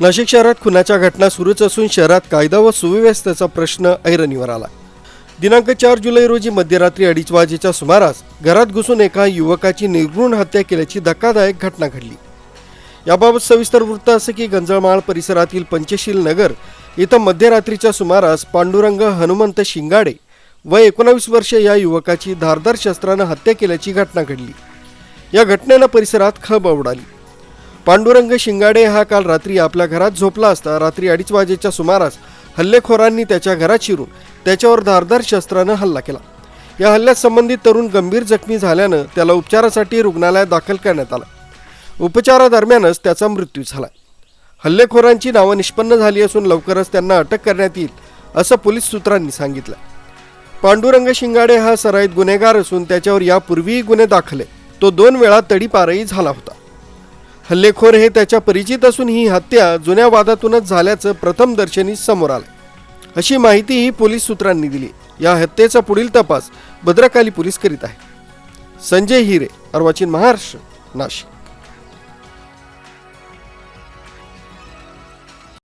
नाशिक शहरात खुनाच्या घटना सुरूच असून शहरात कायदा व सुव्यवस्थेचा प्रश्न ऐरणीवर आला. दिनांक चार जुलै रोजी मध्यरात्री अडीच वाजेच्या सुमारास घरात घुसून एका युवकाची निर्घृण हत्या केल्याची धक्कादायक घटना घडली. याबाबत सविस्तर वृत्त असं की गंजळमाळ परिसरातील पंचशील नगर इथं मध्यरात्रीच्या सुमारास पांडुरंग हनुमंत शिंगाडे व एकोणावीस वर्ष या युवकाची धारदार शस्त्रानं हत्या केल्याची घटना घडली. या घटनेनं परिसरात खळबळ उडाली. पांडुरंग शिंगाडे हा काल रात्री आपल्या घरात झोपला असता रात्री अडीच वाजेच्या सुमारास हल्लेखोरांनी त्याच्या घरात शिरून त्याच्यावर धारदार शस्त्रानं हल्ला केला. या हल्ल्यात संबंधित तरुण गंभीर जखमी झाल्यानं त्याला उपचारासाठी रुग्णालयात दाखल करण्यात आला. उपचारादरम्यानच त्याचा मृत्यू झाला. हल्लेखोरांची नावं निष्पन्न झाली असून लवकरच त्यांना अटक करण्यात येईल असं पोलीस सूत्रांनी सांगितलं. पांडुरंग शिंगाडे हा सराईत गुन्हेगार असून त्याच्यावर यापूर्वीही गुन्हे दाखल आहे तो दोन वेळा तडीपारही झाला होता. हल्लेखोर हे त्याच्या परिचित असून ही हत्या जुन्या वादातूनच झाल्याचं प्रथम दर्शनी समोर आलं अशी माहितीही पोलीस सूत्रांनी दिली. या हत्येचा पुढील तपास भद्रकाली पोलीस करीत आहे. संजय हिरे अर्वाचीन महाराष्ट्र नाशिक.